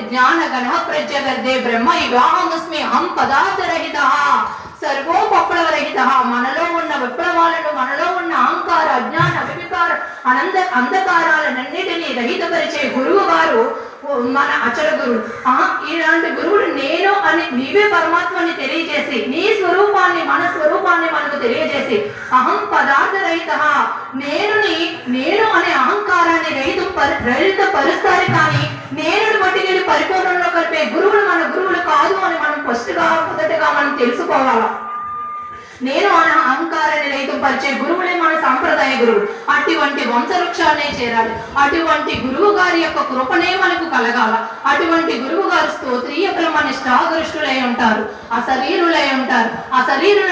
జ్ఞాన గణ ప్రజ్ఞగర్దే బ్రహ్మ వివాహముస్మి అహం పదార్థ రహిత సర్వోపప్లవరహిత. మనలో ఉన్న విప్లవాలను మనలో ఉన్న అహంకార అజ్ఞాన అనంత అనంద అంధకారాలన్నిటినీ రహితపరిచే గురువు వారు మన అచల గురువు ఆ ఇలాంటి గురువుడు నేను అని నీవే పరమాత్మని తెలియజేసి నీ స్వరూపాన్ని మన స్వరూపాన్ని మనకు తెలియజేసి అహం పదార్థ రహిత నేను నేను అనే అహంకారాన్ని రహిత రహిత పరుస్తారు కానీ నేను బట్టి నేను పరిపూర్ణంలో కలిపే గురువులు మన గురువులు కాదు అని మనం ఫస్ట్గా మొదటగా మనం తెలుసుకోవాలా? నేను అనే అహంకారాన్ని రైతుపరిచే గురువులే మన సాంప్రదాయ గురువు అటువంటి వంశవృక్షాన్నే చేరాలి. అటువంటి గురువు గారి యొక్క కృపనే మనకు కలగాల. అటువంటి గురువు గారు స్తోత్రీయకులు మన ఇష్టాగరిష్ఠులై ఉంటారు. అశరీరులై ఉంటారు. ఆ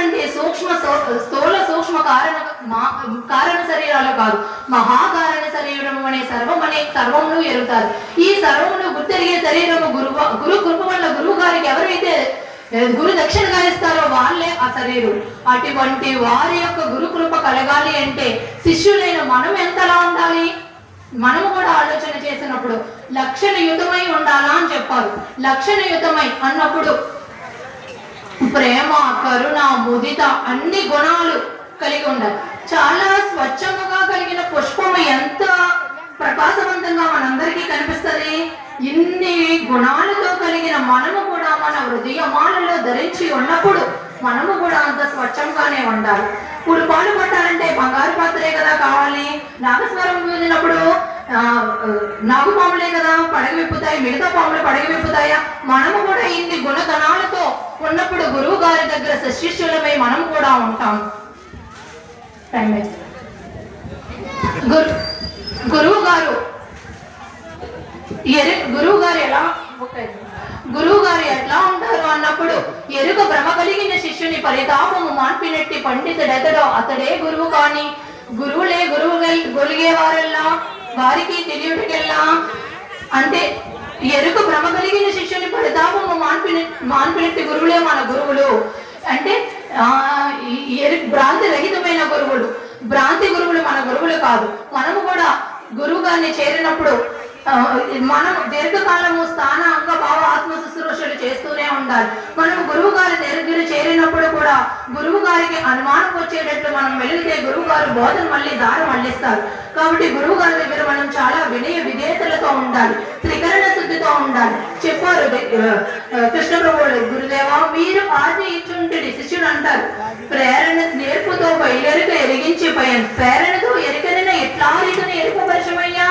అంటే సూక్ష్మ స్థూల సూక్ష్మ కారణ మా- కారణ శరీరాలు కాదు. మహాకారణ శరీరము అనే సర్వం అనే సర్వమును ఎరుగుతారు. ఈ సర్వమును గుర్తెరిగే శరీరము గురువు గురు కృప వల్ల గురువు గారికి ఎవరైతే గురు దక్షిణగా ఇస్తారో వాళ్ళే అసలేరు. అటువంటి వారి యొక్క గురు కృప కలగాలి అంటే శిష్యులైన మనం ఎంతలా ఉండాలి? మనము కూడా ఆలోచన చేసినప్పుడు లక్షణయుతమై ఉండాలా అని చెప్పారు. లక్షణయుతమై అన్నప్పుడు ప్రేమ కరుణ ముదిత అన్ని గుణాలు కలిగి ఉండాలి. చాలా స్వచ్ఛముగా కలిగిన పుష్పము ఎంత ప్రకాశవంతంగా మనందరికీ కనిపిస్తది? ఇన్ని గుణాలతో కలిగిన మనము కూడా హృదయమాలలో ధరించి ఉన్నప్పుడు మనము కూడా అంత స్వచ్ఛంగానే ఉండాలి. ఇప్పుడు పాలు పట్టాలంటే బంగారు పాత్రే కదా కావాలి. నాగస్వరం ఊదినప్పుడు ఆ, నాగు పాములే కదా పడగ విప్పుతాయి మిగతా పాములు పడగ విప్పుతాయా? మనము కూడా ఇన్ని గుణగణాలతో ఉన్నప్పుడు గురువు గారి దగ్గర శిష్యులమై మనం కూడా ఉంటాం. గురు గురువు గారు ఎరు గురువు గారు ఎలా గురువు గారు ఎట్లా ఉంటారు అన్నప్పుడు ఎరుక భ్రమ కలిగిన శిష్యుని పరితాపము మాన్పినట్టి పండితుడెతడో అతడే గురువు కాని గురువులే గురువు గొలిగే వారెల్లా వారికి తెలియటికెల్లా? అంటే ఎరుక భ్రమ కలిగిన శిష్యుని పరితాపము మాన్పిన మాన్పినట్టి గురువులే మన గురువులు. అంటే ఆ భ్రాంతి రహితమైన గురువులు. భ్రాంతి గురువులు మన గురువులు కాదు. మనము కూడా గురువు గారిని చేరినప్పుడు మనం దీర్ఘకాలము స్థాన అంగ భావ ఆత్మ శుశ్రూషలు చేస్తూనే ఉండాలి. మనం గురువు గారి దగ్గర చేరినప్పుడు కూడా గురువు గారికి అనుమానం వచ్చేటట్లు మనం వెళితే గురువు గారు బోధన మళ్ళీ దారి మళ్ళిస్తారు. కాబట్టి గురువు గారి దగ్గర మనం చాలా వినయ విధేయతలతో ఉండాలి త్రికరణ శుద్ధితో ఉండాలి. చెప్పారు కృష్ణ ప్రభువులు గురుదేవా మీరు ఆజ్ఞ ఇచ్చుంటుడి శిష్యుడు అంటారు. ప్రేరణ నేర్పుతో బయలుక ఎరిగించి పోయాను ప్రేరణతో ఎరికనైనా ఎట్లా రీతిని ఎరుపపరచమయ్యా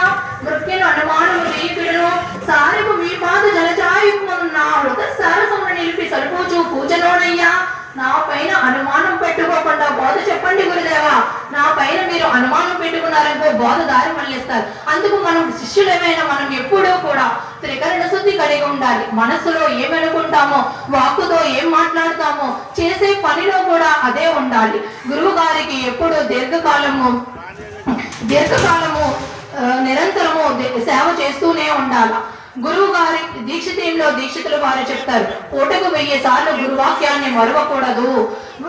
మృత్యును అనుమానము వీకుడును సారిపు వీపాద జలచాయుక్మను నా వృత సారసమును నిలిపి సరిపోచు పూజలోనయ్యా. నా పైన అనుమానం పెట్టుకోకుండా బోధ చెప్పండి గురుదేవా. నా పైన మీరు అనుమానం పెట్టుకున్నారనుకో బోధ దారి మళ్ళిస్తారు. అందుకు మనం శిష్యులమైన మనం ఎప్పుడూ కూడా త్రికరణ శుద్ధి కలిగి ఉండాలి. మనసులో ఏమనుకుంటామో వాక్కుతో ఏం మాట్లాడతామో చేసే పనిలో కూడా అదే ఉండాలి. గురువు గారికి ఎప్పుడు దీర్ఘకాలము దీర్ఘకాలం ఆ, నిరంతరము దే- సేవ చేస్తూనే ఉండాలి. గురువు గారి దీక్షితంలో దీక్షితులు వారు చెప్తారు పూటకు వెయ్యి సార్లు గురువాక్యాన్ని మరవకూడదు.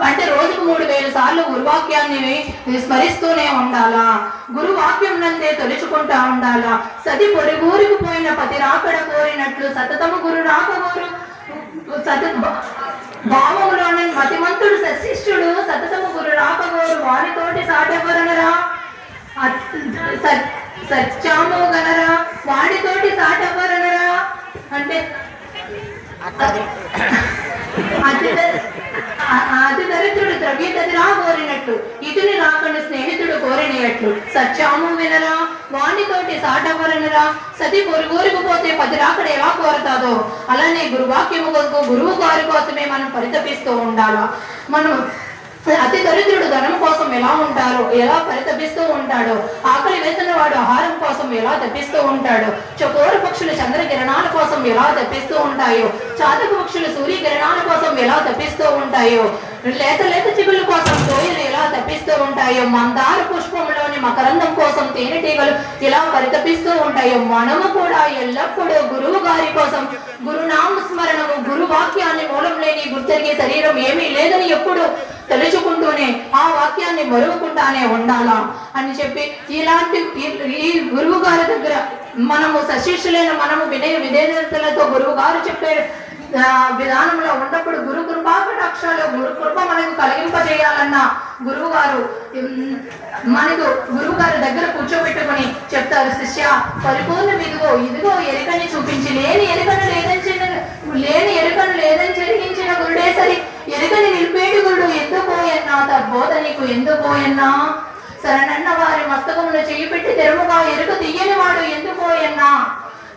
అంటే రోజుకు మూడు వేల సార్లు గురువాక్యాన్ని స్మరిస్తూనే ఉండాలా. గురువాక్యం నందే తొలుచుకుంటా ఉండాలా. సతి పొరుగురికి పోయిన పతి రాకడ కోరినట్లు సతతము గురు రాకగోరు సత భావములోని మతిమంతుడు సశిష్ఠుడు సతతము గురు రాకగోరు వారితోటి సాటెవరనరా సత్యాము గనరా వాడితోటి సాటెవరనరా అంటే అతి దరిద్రుడు ద్రవ్య గదిరా కోరినట్లు ఇటుని రాకుండా స్నేహితుడు కోరినట్లు సత్యాము వినరా వాణితోటి సాటవరనరా సతి పోతే పది రాకడ ఎలా కోరతాదో? అలానే గురువాక్యము కొరకు గురువు గారి కోసమే మనం పరితపిస్తూ ఉండాలా? మనం అతి దరిద్రుడు ధనం కోసం ఎలా ఉంటారో ఎలా పరితపిస్తూ ఉంటాడో ఆకలి వేసిన వాడు ఆహారం కోసం ఎలా తప్పిస్తూ ఉంటాడు చకోర పక్షులు చంద్ర కిరణాల కోసం ఎలా తప్పిస్తూ ఉంటాయో చాతక పక్షులు సూర్య కిరణాల కోసం ఎలా తప్పిస్తూ ఉంటాయో లేత లేత చిగుళ్ళ కోసం కోయలు ఎలా తప్పిస్తూ ఉంటాయో మందార పుష్పంలోని మకరందం కోసం తేనెటీగలు ఇలా పరితపిస్తూ ఉంటాయో మనము కూడా ఎల్లప్పుడూ గురువు గారి కోసం గురునామ స్మరణము గురు వాక్యాన్ని మూలం లేని గుర్తెరిగే శరీరం ఏమీ లేదని ఎప్పుడు తలుచుకుంటూనే ఆ వాక్యాన్ని మరువకుండానే ఉండాలా? అని చెప్పి ఇలాంటి ఈ- గురువు గారి దగ్గర మనము సశిష్యులైన మనము వినయ విధేయతలతో గురువు గారు చెప్పే విధానంలో ఉన్నప్పుడు గురు కృపా గురు కృప మనకు కలిగింపజేయాలన్న గురువు గారు మనకు గురువు గారి దగ్గర కూర్చోబెట్టుకొని చెప్తారు శిష్య పరిపూర్ణ ఇదిగో ఇదిగో ఎరుకని చూపించి లేని ఎరుకను లేదని లేని ఎరుకను లేదని జరిగించిన గురుడే సరి ఎరుకని నిలిపేటి గురుడు ఎందుకోయన్నా తద్బోధ నీకు ఎందుకోయన్నా సరనన్న వారి మస్తకమును చేయి పెట్టి తెరుముగా ఎరుక తీయని వాడు ఎందుకోయన్నా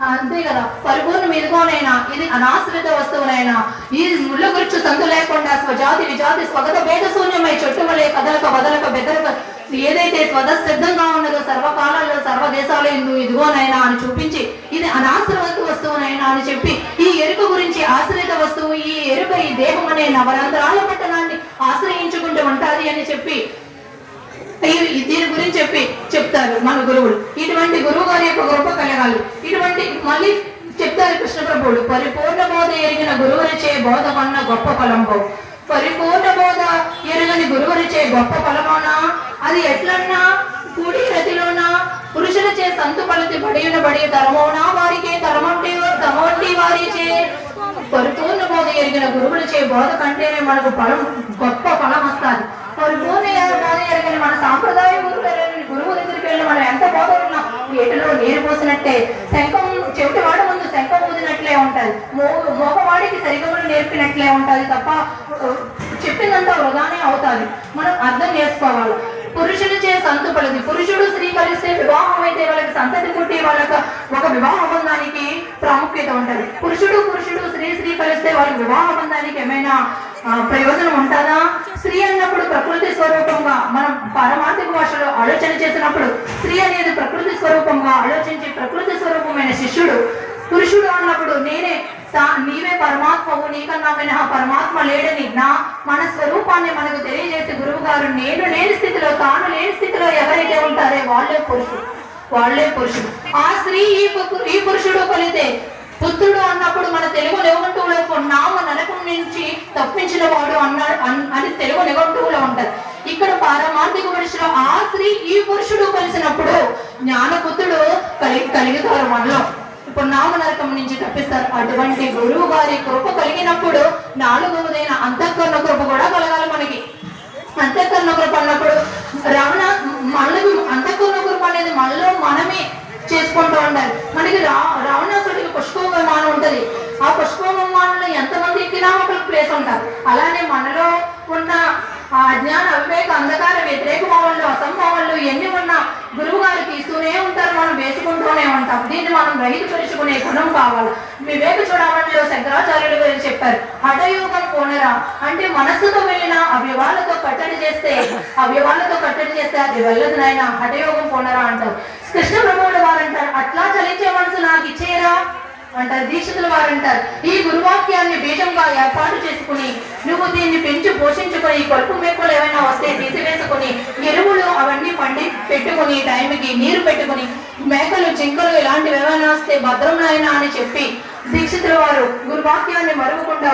అంతే కదా. పరిపూర్ణ మీదుకోనైనా ఇది అనాశ్రిత వస్తువునైనా ఈ ముళ్ళ గురించి సందు లేకుండా స్వజాతి విజాతి స్వగత భేద శూన్యమై చుట్టుమలే కదలక వదలక బెదలక ఏదైతే స్వద సిద్ధంగా ఉన్నదో సర్వకాలంలో సర్వ దేశాలు ఇందు ఇదిగోనైనా అని చూపించి ఇది అనాశ్రిత వస్తువునైనా అని చెప్పి ఈ ఎరుక గురించి ఆశ్రిత వస్తువు ఈ ఎరుక ఈ దేహం అనే నవరంధ్రాల పట్టణాన్ని ఆశ్రయించుకుంటూ ఉండాలి అని చెప్పి దీని గురించి చెప్పి చెప్తారు మన గురువులు. ఇటువంటి గురువు గారి యొక్క గొప్ప కలగాలి. ఇటువంటి మళ్ళీ చెప్తారు కృష్ణ ప్రభువులు పరిపూర్ణ బోధ ఎరిగిన గురువునిచే బోధ కొన్న గొప్ప ఫలంబో పరిపూర్ణ బోధ ఎరగని గురువునిచే గొప్ప ఫలమోనా? అది ఎట్లన్నా? కూడి రతిలోనా? పురుషులచే సంతు పలితి బడియున బడి తరమోనా? వారికి తరమంటి వారి వారిచే పరిపూర్ణ బోధ ఎరిగిన గురువులచే బోధ కంటేనే మనకు ఫలం గొప్ప ఫలం వస్తుంది. పరిపూర్ణ బోధ మన సాంప్రదాయ గురువు గురువు దగ్గరికి వెళ్ళి మనం ఎంత బోధ ఉన్నా ఏటిలో నీరు పోసినట్టే. శంఖం చెవిటి ముందు శంఖం ఊదినట్లే ఉంటది. మో మోగవాడికి సరిగములు నేర్పినట్లే ఉంటుంది తప్ప చెప్పిందంతా వృధానే అవుతుంది. మనం అర్థం చేసుకోవాలి. పురుషులు చే సంతు పలది పురుషుడు స్త్రీ కలిస్తే వివాహం అయితే వాళ్ళకి సంతతి పుట్టి వాళ్ళకి ఒక వివాహ బంధానికి ప్రాముఖ్యత ఉంటుంది. పురుషుడు పురుషుడు స్త్రీ స్త్రీ కలిస్తే వాళ్ళకి వివాహ బంధానికి ఏమైనా ప్రయోజనం ఉంటుందా? స్త్రీ అన్నప్పుడు ప్రకృతి స్వరూపంగా మనం పారమార్థిక భాషలో ఆలోచన చేసినప్పుడు స్త్రీ అనేది ప్రకృతి స్వరూపంగా ఆలోచించి ప్రకృతి స్వరూపమైన శిష్యుడు పురుషుడు అన్నప్పుడు నేనే తా- నీవే పరమాత్మవు నీకన్నా మినహా పరమాత్మ లేడని నా మన స్వరూపాన్ని మనకు తెలియజేసి గురువు గారు నేను లేని స్థితిలో తాను లేని స్థితిలో ఎవరైతే ఉంటారే వాళ్ళే పురుషుడు వాళ్ళే పురుషుడు. ఆ స్త్రీ ఈ ఈ పురుషుడు కలితే పుత్రుడు అన్నప్పుడు మన తెలుగు నిఘంటువులకు నామ నరకం నుంచి తప్పించిన వాడు అన్న అని తెలుగు నిఘంటువులో ఉంటారు ఇక్కడ పారమార్థిక పురుషుడు ఆ స్త్రీ ఈ పురుషుడు కలిసినప్పుడు జ్ఞానపుత్రుడు కలిగి కలిగితారు మనలో. ఇప్పుడు నామ నరకం నుంచి తప్పిస్తారు. అటువంటి గురువు గారి కృప కలిగినప్పుడు నాలుగవదైన అంతఃకరణ కృప కూడా కలగాలి మనకి. అంతఃకరణ కృప అన్నప్పుడు రమణ మనకి అంతఃకరణ కృప అనేది మనలో మనమే చేసుకుంటూ ఉండాలి. మనకి రా రావణాసుడికి పుష్ప విమానం ఉంటది. ఆ పుష్ప విమానంలో ఎంతమంది ఎక్కినా ఒకరికి ప్లేస్ ఉంటారు. అలానే మనలో ఉన్న ఆ అజ్ఞాన అవివేక అంధకార వ్యతిరేక భావనలు అసంభావనలు ఎన్ని ఉన్నా గురువు గారు తీస్తూనే ఉంటారు మనం తగ్గింది మనం గుణం కావాలి. వివేక చూడమణిలో శంకరాచార్యులు గారు చెప్పారు హఠయోగం కోనరా. అంటే మనస్సుతో వెళ్ళిన అవయవాలతో కట్టడి చేస్తే అవయవాలతో కట్టడి చేస్తే అది వెళ్ళదు నాయన హఠయోగం కోనరా అంటారు. కృష్ణ ప్రభువుల వారు అంటారు అట్లా చలించే మనసు నాకు ఇచ్చేరా అంటారు. దీక్షితుల వారు అంటారు. ఈ గురువాక్యాన్ని బీజంగా ఏర్పాటు చేసుకుని నువ్వు దీన్ని పెంచి పోషించుకొని కొలుపు మేకలు ఏమైనా వస్తే తీసివేసుకుని ఎరువులు అవన్నీ పండి పెట్టుకుని టైంకి నీరు పెట్టుకుని మేకలు జింకలు ఇలాంటివి ఏమైనా వస్తే భద్రంలైనా అని చెప్పి దీక్షితుల వారు గురువాక్యాన్ని మరవకుండా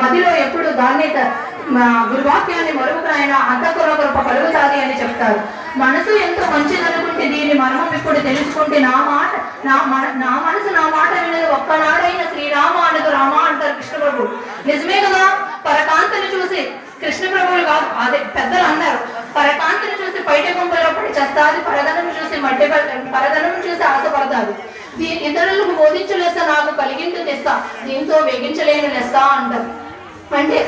మదిలో ఎప్పుడు దాన్ని గురువాక్యాన్ని మరువకునైనా అంతఃకరణ కృప కలుగుతాది అని చెప్తారు. మనసు ఎంతో మంచిదనుకుంటే దీని మర్మం ఇప్పుడు తెలుసుకుంటే నా మాట నా మన నా మనసు నా మాట వినదు. ఒక్కనాడైన శ్రీరామ అనదు రామ అంటారు కృష్ణ ప్రభు నిజమే కదా? పరకాంతని చూసి కృష్ణ ప్రభువులు కాదు అదే పెద్దలు అన్నారు. పరకాంతని చూసి బయట గుంపలో పడి చేస్తాది పరదనం చూసి మట్టి పడ- పరదనం చూసి ఆశపడతాది దీని ఇతరులకు బోధించలేస్తా నాకు కలిగింది లెస్స దీంతో వేగించలేని లెస్తా అంటారు. అంటే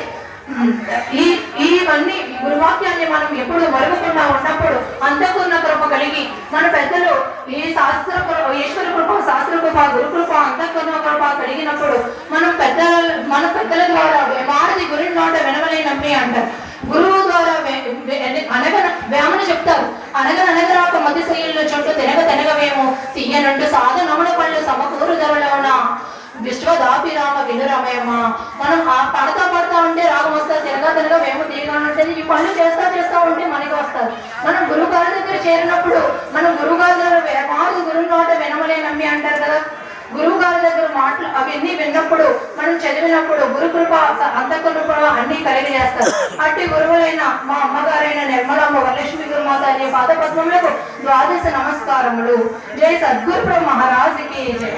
ఈ ఇవన్నీ గురువాక్యాన్ని మనం ఎప్పుడు మరవకుండా ఉన్నప్పుడు అంతకున్న కృప కలిగి మన పెద్దలు ఈ శాస్త్ర కృప ఈశ్వర కృప శాస్త్ర కృప గురు కృప అంతకున్న కృప కలిగినప్పుడు మనం పెద్ద మన పెద్దల ద్వారా మారది గురుడి నోట వినవలే నమ్మి అంటారు. గురువు ద్వారా వే- వే- అనగ వేమన చెప్తారు. అనగ అనగరాక మధ్య శైలిలో చుట్టూ తినగ తినగవేమో. తీయనంటు సాధనముల పళ్ళు సమకూరు ధరలోన విశ్వదాభిరామ వినురమయమ్మ మనం ఆ పడతా పడతా ఉంటే రాగం వస్తారు తిరగా తిరగా మేము తీయగా ఈ పనులు చేస్తా చేస్తా ఉంటే మనకి వస్తారు మనం గురుగారి దగ్గర చేరినప్పుడు మనం గురుగారి దగ్గర మాకు గురువు నోట వినమలే నమ్మి అంటారు కదా. గురువు గారి దగ్గర మాటలు అవన్నీ విన్నప్పుడు మనం చదివినప్పుడు గురు కృప అంతకృప అన్ని కలిగి చేస్తారు. అట్టి గురువులైన మా అమ్మగారైన నిర్మలమ్మ వరలక్ష్మి గురుమాత అనే పాద పద్మములకు ద్వాదశ నమస్కారములు. జై సద్గురు మహారాజుకి జయ